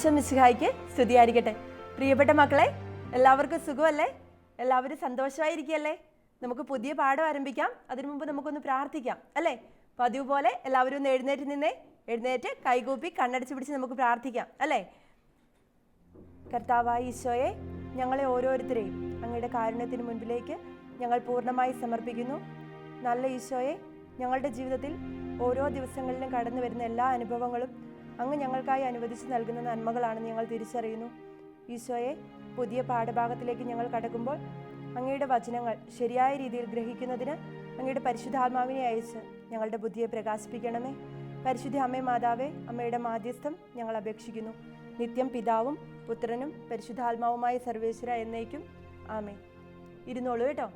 ഈശോ മിശിഹായിക്ക് സ്തുതിയായിരിക്കട്ടെ. പ്രിയപ്പെട്ട മക്കളെ എല്ലാവർക്കും സുഖമല്ലേ? എല്ലാവരും സന്തോഷമായിരിക്കല്ലേ നമുക്ക് പുതിയ പാഠം ആരംഭിക്കാം. അതിനു മുമ്പ് നമുക്കൊന്ന് പ്രാർത്ഥിക്കാം അല്ലേ? പതിവ് പോലെ എല്ലാവരും ഒന്ന് എഴുന്നേറ്റ് നിന്നേ. എഴുന്നേറ്റ് കൈകൂപ്പി കണ്ണടച്ച് പിടിച്ച് നമുക്ക് പ്രാർത്ഥിക്കാം അല്ലേ? കർത്താവായ ഈശോയെ ഞങ്ങളെ ഓരോരുത്തരെയും അങ്ങയുടെ കാരുണ്യത്തിന് മുൻപിലേക്ക് ഞങ്ങൾ പൂർണമായി സമർപ്പിക്കുന്നു. നല്ല ഈശോയെ ഞങ്ങളുടെ ജീവിതത്തിൽ ഓരോ ദിവസങ്ങളിലും കടന്നു വരുന്ന എല്ലാ അനുഭവങ്ങളും അങ്ങ് ഞങ്ങൾക്കായി അനുവദിച്ച് നൽകുന്ന നന്മകളാണെന്ന് ഞങ്ങൾ തിരിച്ചറിയുന്നു. ഈശോയെ പുതിയ പാഠഭാഗത്തിലേക്ക് ഞങ്ങൾ കടക്കുമ്പോൾ അങ്ങയുടെ വചനങ്ങൾ ശരിയായ രീതിയിൽ ഗ്രഹിക്കുന്നതിന് അങ്ങയുടെ പരിശുദ്ധാത്മാവിനെ അയച്ച് ഞങ്ങളുടെ ബുദ്ധിയെ പ്രകാശിപ്പിക്കണമേ. പരിശുദ്ധ അമ്മേ മാതാവേ അമ്മയുടെ മാധ്യസ്ഥം ഞങ്ങൾ അപേക്ഷിക്കുന്നു. നിത്യം പിതാവും പുത്രനും പരിശുദ്ധാത്മാവുമായ സർവേശ്വര എന്നേക്കും. ആമേ ഇരുന്നോളൂ കേട്ടോ.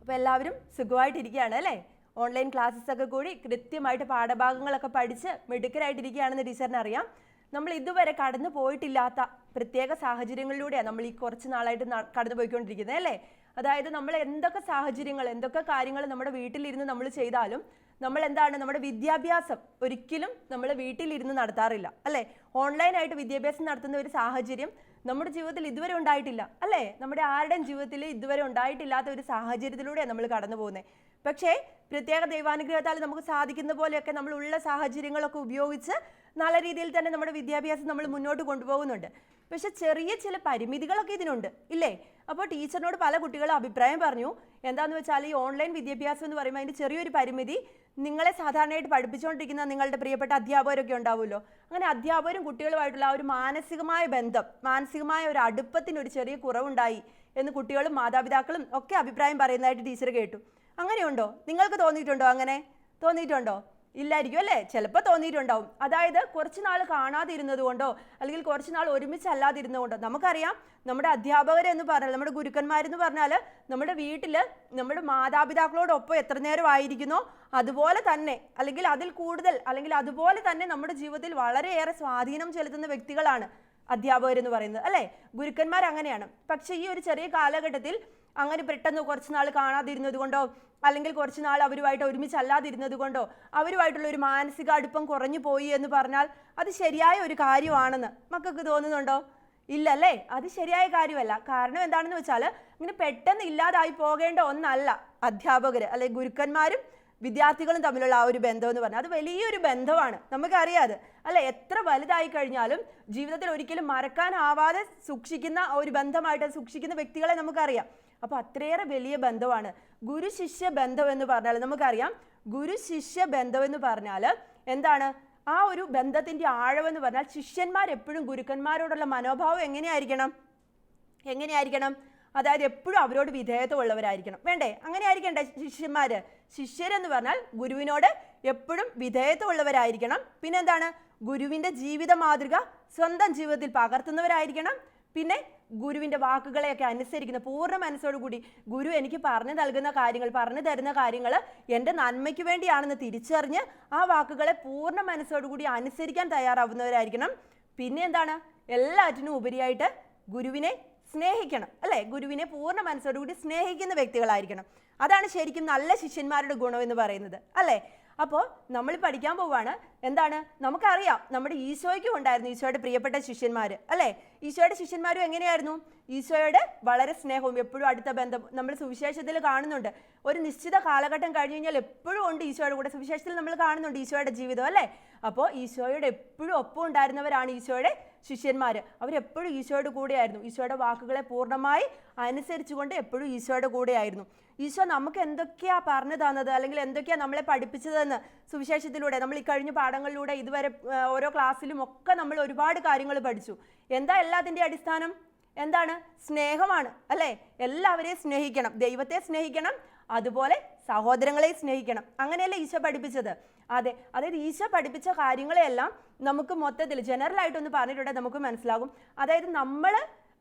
അപ്പോൾ എല്ലാവരും സുഖമായിട്ടിരിക്കുകയാണ് അല്ലേ? ഓൺലൈൻ ക്ലാസ്സസ് ഒക്കെ കൂടി കൃത്യമായിട്ട് പാഠഭാഗങ്ങളൊക്കെ പഠിച്ച് മിടുക്കരായിട്ടിരിക്കുകയാണെന്ന് ടീച്ചറിന് അറിയാം നമ്മൾ ഇതുവരെ കടന്നു പോയിട്ടില്ലാത്ത പ്രത്യേക സാഹചര്യങ്ങളിലൂടെയാണ് നമ്മൾ ഈ കുറച്ച് നാളായിട്ട് കടന്നു പോയിക്കൊണ്ടിരിക്കുന്നത് അല്ലേ? അതായത് നമ്മൾ എന്തൊക്കെ സാഹചര്യങ്ങൾ എന്തൊക്കെ കാര്യങ്ങൾ നമ്മുടെ വീട്ടിലിരുന്ന് നമ്മൾ ചെയ്താലും നമ്മൾ എന്താണ് നമ്മുടെ വിദ്യാഭ്യാസം ഒരിക്കലും നമ്മൾ വീട്ടിലിരുന്ന് നടത്താറില്ല അല്ലേ? ഓൺലൈനായിട്ട് വിദ്യാഭ്യാസം നടത്തുന്ന ഒരു സാഹചര്യം നമ്മുടെ ജീവിതത്തിൽ ഇതുവരെ ഉണ്ടായിട്ടില്ല അല്ലേ? നമ്മുടെ ആരുടെയും ജീവിതത്തിൽ ഇതുവരെ ഉണ്ടായിട്ടില്ലാത്ത ഒരു സാഹചര്യത്തിലൂടെയാണ് നമ്മൾ കടന്നു പോകുന്നത്. പക്ഷേ പ്രത്യേക ദൈവാനുഗ്രഹത്താൽ നമുക്ക് സാധിക്കുന്ന പോലെയൊക്കെ നമ്മൾ ഉള്ള സാഹചര്യങ്ങളൊക്കെ ഉപയോഗിച്ച് നല്ല രീതിയിൽ തന്നെ നമ്മുടെ വിദ്യാഭ്യാസം നമ്മൾ മുന്നോട്ട് കൊണ്ടുപോകുന്നുണ്ട്. പക്ഷെ ചെറിയ ചില പരിമിതികളൊക്കെ ഇതിനുണ്ട് ഇല്ലേ? അപ്പോൾ ടീച്ചറിനോട് പല കുട്ടികളും അഭിപ്രായം പറഞ്ഞു. എന്താന്ന് വെച്ചാൽ ഈ ഓൺലൈൻ വിദ്യാഭ്യാസം എന്ന് പറയുമ്പോൾ അതിന്റെ ചെറിയൊരു പരിമിതി നിങ്ങളെ സാധാരണയായിട്ട് പഠിപ്പിച്ചുകൊണ്ടിരിക്കുന്ന നിങ്ങളുടെ പ്രിയപ്പെട്ട അധ്യാപകരൊക്കെ ഉണ്ടാവുമല്ലോ. അങ്ങനെ അധ്യാപകരും കുട്ടികളുമായിട്ടുള്ള ആ ഒരു മാനസികമായ ബന്ധം മാനസികമായ ഒരു അടുപ്പത്തിന് ഒരു ചെറിയ കുറവുണ്ടായി എന്ന് കുട്ടികളും മാതാപിതാക്കളും ഒക്കെ അഭിപ്രായം പറയുന്നതായിട്ട് ടീച്ചർ കേട്ടു. അങ്ങനെയുണ്ടോ? നിങ്ങൾക്ക് തോന്നിയിട്ടുണ്ടോ അങ്ങനെ? തോന്നിയിട്ടുണ്ടോ? ഇല്ലായിരിക്കും അല്ലേ? ചിലപ്പോൾ തോന്നിയിട്ടുണ്ടാവും. അതായത് കുറച്ച് നാൾ കാണാതിരുന്നത് കൊണ്ടോ അല്ലെങ്കിൽ കുറച്ച് നാൾ ഒരുമിച്ചല്ലാതിരുന്നത് കൊണ്ടോ നമുക്കറിയാം നമ്മുടെ അധ്യാപകരെന്ന് പറഞ്ഞാൽ നമ്മുടെ ഗുരുക്കന്മാരെന്ന് പറഞ്ഞാൽ നമ്മുടെ വീട്ടിൽ നമ്മുടെ മാതാപിതാക്കളോടൊപ്പം എത്ര നേരം ആയിരിക്കുന്നോ അതുപോലെ തന്നെ അല്ലെങ്കിൽ അതിൽ കൂടുതൽ അല്ലെങ്കിൽ അതുപോലെ തന്നെ നമ്മുടെ ജീവിതത്തിൽ വളരെയേറെ സ്വാധീനം ചെലുത്തുന്ന വ്യക്തികളാണ് അധ്യാപകരെന്ന് പറയുന്നത് അല്ലേ? ഗുരുക്കന്മാർ അങ്ങനെയാണ് പക്ഷേ ഈ ഒരു ചെറിയ കാലഘട്ടത്തിൽ അങ്ങനെ പെട്ടെന്ന് കുറച്ച് നാൾ കാണാതിരുന്നത് കൊണ്ടോ അല്ലെങ്കിൽ കുറച്ച് നാൾ അവരുമായിട്ട് ഒരുമിച്ചല്ലാതിരുന്നത് കൊണ്ടോ അവരുമായിട്ടുള്ള ഒരു മാനസിക അടുപ്പം കുറഞ്ഞു പോയി എന്ന് പറഞ്ഞാൽ അത് ശരിയായ ഒരു കാര്യമാണെന്ന് മക്കൾക്ക് തോന്നുന്നുണ്ടോ? ഇല്ലല്ലേ? അത് ശരിയായ കാര്യമല്ല. കാരണം എന്താണെന്ന് വെച്ചാൽ ഇങ്ങനെ പെട്ടെന്ന് ഇല്ലാതായി പോകേണ്ട ഒന്നല്ല അധ്യാപകർ അല്ലെ ഗുരുക്കന്മാരും വിദ്യാർത്ഥികളും തമ്മിലുള്ള ആ ഒരു ബന്ധം എന്ന് പറഞ്ഞാൽ അത് വലിയൊരു ബന്ധമാണ്. നമുക്കറിയാം അത്. അല്ലെ എത്ര വലുതായി കഴിഞ്ഞാലും ജീവിതത്തിൽ ഒരിക്കലും മറക്കാനാവാതെ സൂക്ഷിക്കുന്ന ഒരു ബന്ധമായിട്ട് സൂക്ഷിക്കുന്ന വ്യക്തികളെ നമുക്കറിയാം. അപ്പോൾ അത്രയേറെ വലിയ ബന്ധമാണ്. ഗുരു ശിഷ്യ ബന്ധം എന്ന് പറഞ്ഞാൽ നമുക്കറിയാം. ഗുരു ശിഷ്യ ബന്ധം എന്ന് പറഞ്ഞാൽ എന്താണ്? ആ ഒരു ബന്ധത്തിന്റെ ആഴമെന്ന് പറഞ്ഞാൽ ശിഷ്യന്മാർ എപ്പോഴും ഗുരുക്കന്മാരോടുള്ള മനോഭാവം എങ്ങനെയായിരിക്കണം? എങ്ങനെയായിരിക്കണം? അതായത് എപ്പോഴും അവരോട് വിധേയത്വമുള്ളവരായിരിക്കണം വേണ്ടേ? അങ്ങനെ ആയിരിക്കണ്ടേ ശിഷ്യന്മാര് ശിഷ്യരെന്ന് പറഞ്ഞാൽ ഗുരുവിനോട് എപ്പോഴും വിധേയത്വമുള്ളവരായിരിക്കണം പിന്നെന്താണ്? ഗുരുവിന്റെ ജീവിത മാതൃക സ്വന്തം ജീവിതത്തിൽ പകർത്തുന്നവരായിരിക്കണം. പിന്നെ ഗുരുവിന്റെ വാക്കുകളെയൊക്കെ അനുസരിക്കുന്ന പൂർണ മനസ്സോടുകൂടി ഗുരു എനിക്ക് പറഞ്ഞു നൽകുന്ന കാര്യങ്ങൾ പറഞ്ഞു തരുന്ന കാര്യങ്ങൾ എന്റെ നന്മയ്ക്ക് വേണ്ടിയാണെന്ന് തിരിച്ചറിഞ്ഞ് ആ വാക്കുകളെ പൂർണ മനസ്സോടുകൂടി അനുസരിക്കാൻ തയ്യാറാവുന്നവരായിരിക്കണം. പിന്നെ എന്താണ്? എല്ലാറ്റിനും ഉപരിയായിട്ട് ഗുരുവിനെ സ്നേഹിക്കണം അല്ലേ? ഗുരുവിനെ പൂർണ മനസ്സോടുകൂടി സ്നേഹിക്കുന്ന വ്യക്തികളായിരിക്കണം. അതാണ് ശരിക്കും നല്ല ശിഷ്യന്മാരുടെ ഗുണം എന്ന് പറയുന്നത് അല്ലേ? അപ്പോൾ നമ്മൾ പഠിക്കാൻ പോവാണ്. എന്താണ്? നമുക്കറിയാം നമ്മുടെ ഈശോയ്ക്കും ഉണ്ടായിരുന്നു ഈശോയുടെ പ്രിയപ്പെട്ട ശിഷ്യന്മാർ അല്ലേ? ഈശോയുടെ ശിഷ്യന്മാരും എങ്ങനെയായിരുന്നു? ഈശോയുടെ വളരെ സ്നേഹവും എപ്പോഴും അടുത്ത ബന്ധം നമ്മൾ സുവിശേഷത്തിൽ കാണുന്നുണ്ട്. ഒരു നിശ്ചിത കാലഘട്ടം കഴിഞ്ഞ് കഴിഞ്ഞാൽ എപ്പോഴും ഉണ്ട് ഈശോയുടെ കൂടെ. സുവിശേഷത്തിൽ നമ്മൾ കാണുന്നുണ്ട് ഈശോയുടെ ജീവിതം അല്ലേ? അപ്പോൾ ഈശോയുടെ എപ്പോഴും ഒപ്പം ഉണ്ടായിരുന്നവരാണ് ഈശോയുടെ ശിഷ്യന്മാർ അവരെപ്പോഴും ഈശോയുടെ കൂടെയായിരുന്നു. ഈശോയുടെ വാക്കുകളെ പൂർണമായി അനുസരിച്ചുകൊണ്ട് എപ്പോഴും ഈശോയുടെ കൂടെയായിരുന്നു. ഈശോ നമുക്ക് എന്തൊക്കെയാ പറഞ്ഞു തന്നത്? അല്ലെങ്കിൽ എന്തൊക്കെയാ നമ്മളെ പഠിപ്പിച്ചതെന്ന് സുവിശേഷത്തിലൂടെ നമ്മൾ ഈ കഴിഞ്ഞ പാഠങ്ങളിലൂടെ ഇതുവരെ ഓരോ ക്ലാസ്സിലും ഒക്കെ നമ്മൾ ഒരുപാട് കാര്യങ്ങൾ പഠിച്ചു. എന്താ എല്ലാത്തിന്റെ അടിസ്ഥാനം? എന്താണ്? സ്നേഹമാണ് അല്ലേ? എല്ലാവരെയും സ്നേഹിക്കണം ദൈവത്തെ സ്നേഹിക്കണം അതുപോലെ സഹോദരങ്ങളെ സ്നേഹിക്കണം. അങ്ങനെയല്ലേ ഈശോ പഠിപ്പിച്ചത്? അതെ അതായത് ഈശോ പഠിപ്പിച്ച കാര്യങ്ങളെയെല്ലാം നമുക്ക് മൊത്തത്തിൽ ജനറൽ ആയിട്ടൊന്ന് പറഞ്ഞിട്ടുണ്ടെങ്കിൽ നമുക്ക് മനസ്സിലാകും. അതായത് നമ്മൾ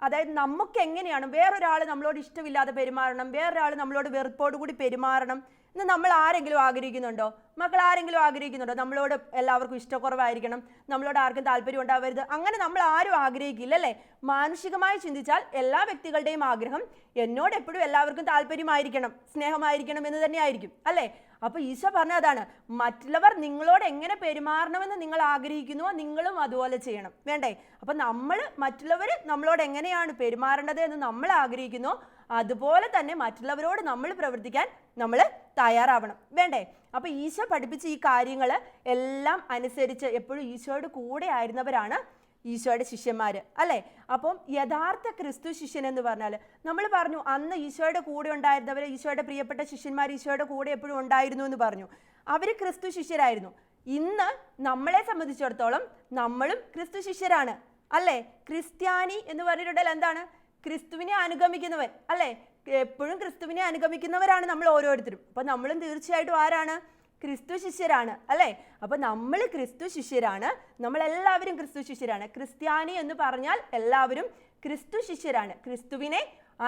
അതായത് നമുക്ക് എങ്ങനെയാണ് വേറൊരാൾ നമ്മളോട് ഇഷ്ടമില്ലാതെ പെരുമാറണം വേറൊരാൾ നമ്മളോട് വെറുപ്പോടുകൂടി പെരുമാറണം ഇന്ന് നമ്മൾ ആരെങ്കിലും ആഗ്രഹിക്കുന്നുണ്ടോ? മക്കൾ ആരെങ്കിലും ആഗ്രഹിക്കുന്നുണ്ടോ? നമ്മളോട് എല്ലാവർക്കും ഇഷ്ടക്കുറവായിരിക്കണം. നമ്മളോട് ആർക്കും താല്പര്യം ഉണ്ടാവരുത്. അങ്ങനെ നമ്മൾ ആരും ആഗ്രഹിക്കില്ല അല്ലേ മാനുഷികമായി ചിന്തിച്ചാൽ എല്ലാ വ്യക്തികളുടെയും ആഗ്രഹം എന്നോട് എപ്പോഴും എല്ലാവർക്കും താല്പര്യമായിരിക്കണം സ്നേഹമായിരിക്കണം എന്ന് തന്നെയായിരിക്കും അല്ലേ? അപ്പൊ ഈശോ പറഞ്ഞ അതാണ്. മറ്റുള്ളവർ നിങ്ങളോട് എങ്ങനെ പെരുമാറണമെന്ന് നിങ്ങൾ ആഗ്രഹിക്കുന്നുവോ നിങ്ങളും അതുപോലെ ചെയ്യണം. വേണ്ടേ? അപ്പൊ നമ്മൾ മറ്റുള്ളവർ നമ്മളോട് എങ്ങനെയാണ് പെരുമാറേണ്ടത് എന്ന് നമ്മൾ ആഗ്രഹിക്കുന്നു. അതുപോലെ തന്നെ മറ്റുള്ളവരോട് നമ്മൾ പ്രവർത്തിക്കാൻ നമ്മൾ തയ്യാറാവണം. വേണ്ടേ? അപ്പൊ ഈശോ പഠിപ്പിച്ച ഈ കാര്യങ്ങൾ എല്ലാം അനുസരിച്ച് എപ്പോഴും ഈശോയുടെ കൂടെ ആയിരുന്നവരാണ് ഈശോയുടെ ശിഷ്യന്മാർ അല്ലേ? അപ്പം യഥാർത്ഥ ക്രിസ്തു ശിഷ്യൻ എന്ന് പറഞ്ഞാൽ നമ്മൾ പറഞ്ഞു അന്ന് ഈശോയുടെ കൂടെ ഉണ്ടായിരുന്നവർ ഈശോയുടെ പ്രിയപ്പെട്ട ശിഷ്യന്മാർ ഈശോയുടെ കൂടെ എപ്പോഴും ഉണ്ടായിരുന്നു എന്ന് പറഞ്ഞു. അവർ ക്രിസ്തു ശിഷ്യരായിരുന്നു. ഇന്ന് നമ്മളെ സംബന്ധിച്ചിടത്തോളം നമ്മളും ക്രിസ്തു ശിഷ്യരാണ്. അല്ലേ? ക്രിസ്ത്യാനി എന്ന് പറഞ്ഞിട്ടുണ്ടെങ്കിൽ എന്താണ്? ക്രിസ്തുവിനെ അനുഗമിക്കുന്നവൻ അല്ലേ? എപ്പോഴും ക്രിസ്തുവിനെ അനുഗമിക്കുന്നവരാണ് നമ്മൾ ഓരോരുത്തരും. അപ്പം നമ്മളും തീർച്ചയായിട്ടും ആരാണ്? ക്രിസ്തു ശിഷ്യരാണ് അല്ലേ? അപ്പൊ നമ്മൾ ക്രിസ്തു ശിഷ്യരാണ് നമ്മൾ എല്ലാവരും ക്രിസ്തു ശിഷ്യരാണ്. ക്രിസ്ത്യാനി എന്ന് പറഞ്ഞാൽ എല്ലാവരും ക്രിസ്തു ശിഷ്യരാണ്. ക്രിസ്തുവിനെ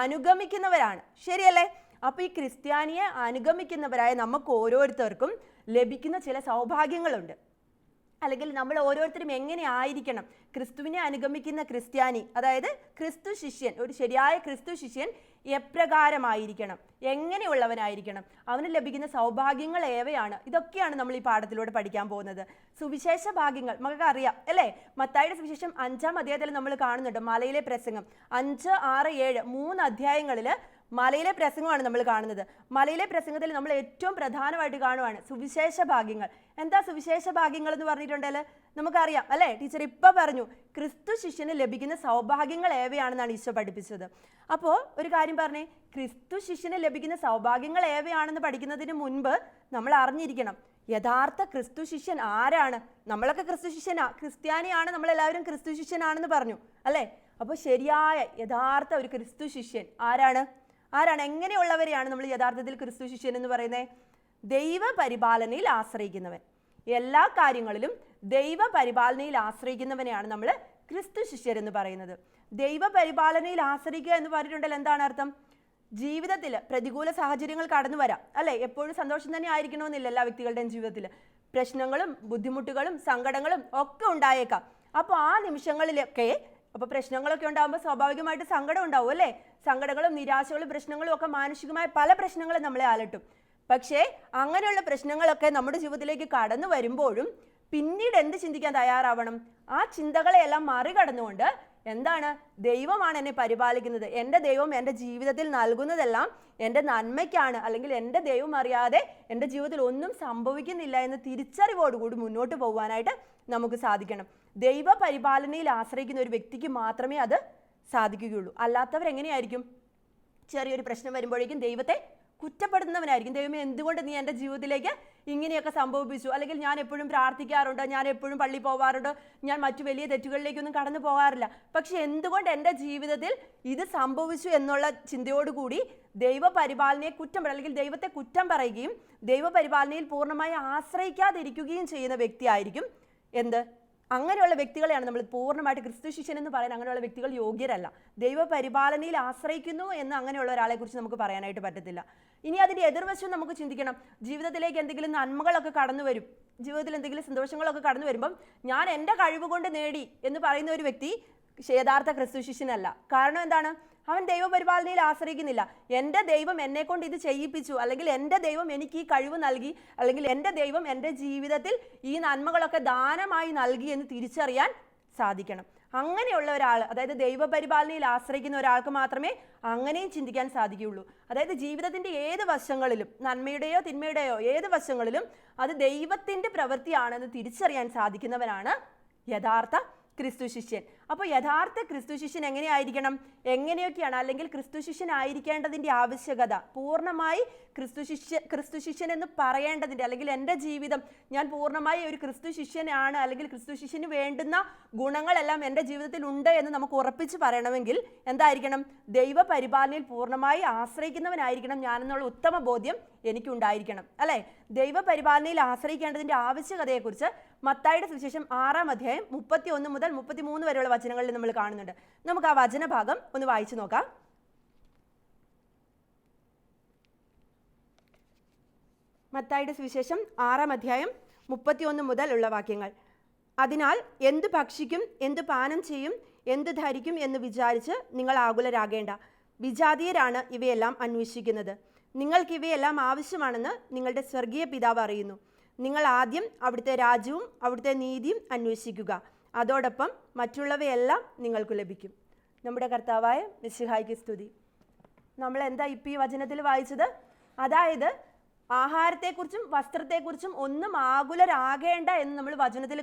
അനുഗമിക്കുന്നവരാണ്. ശരിയല്ലേ? അപ്പൊ ഈ ക്രിസ്ത്യാനിയെ അനുഗമിക്കുന്നവരായ നമുക്ക് ഓരോരുത്തർക്കും ലഭിക്കുന്ന ചില സൗഭാഗ്യങ്ങളുണ്ട്. അല്ലെങ്കിൽ നമ്മൾ ഓരോരുത്തരും എങ്ങനെ ആയിരിക്കണം? ക്രിസ്തുവിനെ അനുഗമിക്കുന്ന ക്രിസ്ത്യാനി അതായത് ക്രിസ്തു ശിഷ്യൻ ഒരു ശരിയായ ക്രിസ്തു ശിഷ്യൻ എപ്രകാരമായിരിക്കണം? എങ്ങനെയുള്ളവനായിരിക്കണം? അവന് ലഭിക്കുന്ന സൗഭാഗ്യങ്ങൾ ഏവയാണ്? ഇതൊക്കെയാണ് നമ്മൾ ഈ പാഠത്തിലൂടെ പഠിക്കാൻ പോകുന്നത്. സുവിശേഷ ഭാഗ്യങ്ങൾ നമുക്ക് അറിയാം അല്ലേ? മത്തായിയുടെ സുവിശേഷം അഞ്ചാം അധ്യായത്തിൽ നമ്മൾ കാണുന്നുണ്ട് മലയിലെ പ്രസംഗം. അഞ്ച് ആറ് ഏഴ് മൂന്ന് അധ്യായങ്ങളിൽ മലയിലെ പ്രസംഗമാണ് നമ്മൾ കാണുന്നത്. മലയിലെ പ്രസംഗത്തിൽ നമ്മൾ ഏറ്റവും പ്രധാനമായിട്ട് കാണുവാണ് സുവിശേഷ ഭാഗ്യങ്ങൾ. എന്താ സുവിശേഷ ഭാഗ്യങ്ങൾ എന്ന് പറഞ്ഞിട്ടുണ്ടെങ്കിൽ നമുക്കറിയാം അല്ലേ? ടീച്ചർ ഇപ്പം പറഞ്ഞു ക്രിസ്തു ശിഷ്യന് ലഭിക്കുന്ന സൗഭാഗ്യങ്ങൾ ഏവയാണെന്നാണ് ഈശോ പഠിപ്പിച്ചത്. അപ്പോൾ ഒരു കാര്യം പറഞ്ഞേ ക്രിസ്തു ശിഷ്യന് ലഭിക്കുന്ന സൗഭാഗ്യങ്ങൾ ഏവയാണെന്ന് പഠിക്കുന്നതിന് മുൻപ് നമ്മൾ അറിഞ്ഞിരിക്കണം യഥാർത്ഥ ക്രിസ്തു ശിഷ്യൻ ആരാണ്? നമ്മളൊക്കെ ക്രിസ്തു ശിഷ്യനാ ക്രിസ്ത്യാനിയാണ് നമ്മളെല്ലാവരും ക്രിസ്തു ശിഷ്യനാണെന്ന് പറഞ്ഞു അല്ലേ? അപ്പോൾ ശരിയായ യഥാർത്ഥ ഒരു ക്രിസ്തു ശിഷ്യൻ ആരാണ്? ആരാണ്? എങ്ങനെയുള്ളവരെയാണ് നമ്മൾ യഥാർത്ഥത്തിൽ ക്രിസ്തു ശിഷ്യൻ എന്ന് പറയുന്നത്? ദൈവപരിപാലനയിൽ ആശ്രയിക്കുന്നവൻ. എല്ലാ കാര്യങ്ങളിലും ദൈവ പരിപാലനയിൽ ആശ്രയിക്കുന്നവനെയാണ് നമ്മൾ ക്രിസ്തു ശിഷ്യർ എന്ന് പറയുന്നത്. ദൈവ പരിപാലനയിൽ ആശ്രയിക്കുക എന്ന് പറഞ്ഞിട്ടുണ്ടെങ്കിൽ എന്താണ് അർത്ഥം? ജീവിതത്തിൽ പ്രതികൂല സാഹചര്യങ്ങൾ കടന്നു വരാം. അല്ലെ? എപ്പോഴും സന്തോഷം തന്നെ ആയിരിക്കണമെന്നില്ല എല്ലാ വ്യക്തികളുടെയും ജീവിതത്തിൽ. പ്രശ്നങ്ങളും ബുദ്ധിമുട്ടുകളും സങ്കടങ്ങളും ഒക്കെ ഉണ്ടായേക്കാം. അപ്പോൾ ആ നിമിഷങ്ങളിലൊക്കെ അപ്പോൾ പ്രശ്നങ്ങളൊക്കെ ഉണ്ടാകുമ്പോൾ സ്വാഭാവികമായിട്ട് സങ്കടം ഉണ്ടാവും അല്ലേ? സങ്കടങ്ങളും നിരാശകളും പ്രശ്നങ്ങളും ഒക്കെ മാനസികമായ പല പ്രശ്നങ്ങളും നമ്മളെ അലട്ടും പക്ഷേ അങ്ങനെയുള്ള പ്രശ്നങ്ങളൊക്കെ നമ്മുടെ ജീവിതത്തിലേക്ക് കടന്നു വരുമ്പോഴും പിന്നീട് എന്ത് ചിന്തിക്കാൻ തയ്യാറാവണം? ആ ചിന്തകളെയെല്ലാം മറികടന്നുകൊണ്ട് എന്താണ്? ദൈവമാണ് എന്നെ പരിപാലിക്കുന്നത്. എന്റെ ദൈവം എന്റെ ജീവിതത്തിൽ നൽകുന്നതെല്ലാം എന്റെ നന്മയ്ക്കാണ്. അല്ലെങ്കിൽ എന്റെ ദൈവം അറിയാതെ എന്റെ ജീവിതത്തിൽ ഒന്നും സംഭവിക്കുന്നില്ല എന്ന തിരിച്ചറിവോടുകൂടി മുന്നോട്ട് പോകാനായിട്ട് നമുക്ക് സാധിക്കണം. ദൈവ പരിപാലനയിൽ ആശ്രയിക്കുന്ന ഒരു വ്യക്തിക്ക് മാത്രമേ അത് സാധിക്കുകയുള്ളൂ. അല്ലാത്തവർ എങ്ങനെയായിരിക്കും ചെറിയൊരു പ്രശ്നം വരുമ്പോഴേക്കും ദൈവത്തെ കുറ്റപ്പെടുത്തുന്നവനായിരിക്കും ദൈവമേ എന്തുകൊണ്ട് നീ എന്റെ ജീവിതത്തിലേക്ക് ഇങ്ങനെയൊക്കെ സംഭവിപ്പിച്ചു? അല്ലെങ്കിൽ ഞാൻ എപ്പോഴും പ്രാർത്ഥിക്കാറുണ്ട്? ഞാൻ എപ്പോഴും പള്ളി പോകാറുണ്ട് ഞാൻ മറ്റു വലിയ തെറ്റുകളിലേക്കൊന്നും കടന്നു പോകാറില്ല. പക്ഷെ എന്തുകൊണ്ട് എന്റെ ജീവിതത്തിൽ ഇത് സംഭവിച്ചു എന്നുള്ള ചിന്തയോടുകൂടി ദൈവപരിപാലനയെ കുറ്റം പറയും അല്ലെങ്കിൽ ദൈവത്തെ കുറ്റം പറയുകയും ദൈവപരിപാലനയിൽ പൂർണമായി ആശ്രയിക്കാതിരിക്കുകയും ചെയ്യുന്ന വ്യക്തിയായിരിക്കും എന്ത്? അങ്ങനെയുള്ള വ്യക്തികളെയാണ് നമ്മൾ പൂർണമായിട്ട് ക്രിസ്തു ശിഷ്യൻ എന്ന് പറയാൻ അങ്ങനെയുള്ള വ്യക്തികൾ യോഗ്യരല്ല. ദൈവ പരിപാലനയിൽ ആശ്രയിക്കുന്നു എന്ന് അങ്ങനെയുള്ള ഒരാളെ കുറിച്ച് നമുക്ക് പറയാനായിട്ട് പറ്റത്തില്ല. ഇനി അതിന്റെ എതിർവശം നമുക്ക് ചിന്തിക്കണം. ജീവിതത്തിലേക്ക് എന്തെങ്കിലും നന്മകളൊക്കെ കടന്നു വരും. ജീവിതത്തിൽ എന്തെങ്കിലും സന്തോഷങ്ങളൊക്കെ കടന്നു വരുമ്പം ഞാൻ എന്റെ കഴിവ് കൊണ്ട് നേടി എന്ന് പറയുന്ന ഒരു വ്യക്തി യഥാർത്ഥ ക്രിസ്തു ശിഷ്യനല്ല. കാരണം എന്താണ്? അവൻ ദൈവപരിപാലനയിൽ ആശ്രയിക്കുന്നില്ല. എന്റെ ദൈവം എന്നെ കൊണ്ട് ഇത് ചെയ്യിപ്പിച്ചു. അല്ലെങ്കിൽ എന്റെ ദൈവം എനിക്ക് ഈ കഴിവ് നൽകി. അല്ലെങ്കിൽ എന്റെ ദൈവം എന്റെ ജീവിതത്തിൽ ഈ നന്മകളൊക്കെ ദാനമായി നൽകി എന്ന് തിരിച്ചറിയാൻ സാധിക്കണം. അങ്ങനെയുള്ള ഒരാൾ അതായത് ദൈവപരിപാലനയിൽ ആശ്രയിക്കുന്ന ഒരാൾക്ക് മാത്രമേ അങ്ങനെയും ചിന്തിക്കാൻ സാധിക്കുകയുള്ളൂ. അതായത് ജീവിതത്തിന്റെ ഏത് വശങ്ങളിലും നന്മയുടെയോ തിന്മയുടെയോ ഏത് വശങ്ങളിലും അത് ദൈവത്തിന്റെ പ്രവൃത്തിയാണെന്ന് തിരിച്ചറിയാൻ സാധിക്കുന്നവനാണ് യഥാർത്ഥ ക്രിസ്തു ശിഷ്യൻ. അപ്പോൾ യഥാർത്ഥ ക്രിസ്തു ശിഷ്യൻ എങ്ങനെയായിരിക്കണം? എങ്ങനെയൊക്കെയാണ്? അല്ലെങ്കിൽ ക്രിസ്തു ശിഷ്യൻ ആയിരിക്കേണ്ടതിന്റെ ആവശ്യകത പൂർണമായി ക്രിസ്തു ശിഷ്യ ക്രിസ്തു ശിഷ്യൻ എന്ന് പറയേണ്ടതിന്റെ അല്ലെങ്കിൽ എന്റെ ജീവിതം ഞാൻ പൂർണമായി ഒരു ക്രിസ്തു ശിഷ്യനാണ് അല്ലെങ്കിൽ ക്രിസ്തു ശിഷ്യന് വേണ്ടുന്ന ഗുണങ്ങളെല്ലാം എന്റെ ജീവിതത്തിൽ ഉണ്ട് എന്ന് നമുക്ക് ഉറപ്പിച്ച് പറയണമെങ്കിൽ എന്തായിരിക്കണം? ദൈവ പരിപാലനയിൽ പൂർണമായി ആശ്രയിക്കുന്നവനായിരിക്കണം ഞാനെന്നുള്ള ഉത്തമ ബോധ്യം എനിക്കുണ്ടായിരിക്കണം അല്ലേ? ദൈവ പരിപാലനയിൽ ആശ്രയിക്കേണ്ടതിന്റെ ആവശ്യകതയെക്കുറിച്ച് മത്തായുടെ സുവിശേഷം ആറാം അധ്യായം മുപ്പത്തി ഒന്ന് മുതൽ മുപ്പത്തി മൂന്ന് വരെയുള്ള വചനങ്ങളിൽ നമ്മൾ കാണുന്നുണ്ട്. നമുക്ക് ആ വചനഭാഗം ഒന്ന് വായിച്ചു നോക്കാം. മത്തായിയുടെ സുവിശേഷം ആറാം അധ്യായം മുപ്പത്തിയൊന്ന് ഉള്ള വാക്യങ്ങൾ. അതിനാൽ എന്ത് ഭക്ഷിക്കും എന്ത് പാനം ചെയ്യും എന്ത് ധരിക്കും എന്ന് വിചാരിച്ച് നിങ്ങൾ ആകുലരാകേണ്ട. വിജാതീയരാണ് ഇവയെല്ലാം അന്വേഷിക്കുന്നത്. നിങ്ങൾക്ക് ഇവയെല്ലാം ആവശ്യമാണെന്ന് നിങ്ങളുടെ സ്വർഗീയ പിതാവ് അറിയുന്നു. നിങ്ങൾ ആദ്യം അവിടുത്തെ രാജ്യവും അവിടുത്തെ നീതിയും അന്വേഷിക്കുക. അതോടൊപ്പം മറ്റുള്ളവയെല്ലാം നിങ്ങൾക്ക് ലഭിക്കും. നമ്മുടെ കർത്താവായ മിശിഹായ്ക്ക് സ്തുതി. നമ്മൾ എന്താ ഇപ്പം ഈ വചനത്തിൽ വായിച്ചത്? അതായത് ആഹാരത്തെക്കുറിച്ചും വസ്ത്രത്തെക്കുറിച്ചും ഒന്നും ആകുലരാകേണ്ട എന്ന് നമ്മൾ വചനത്തിൽ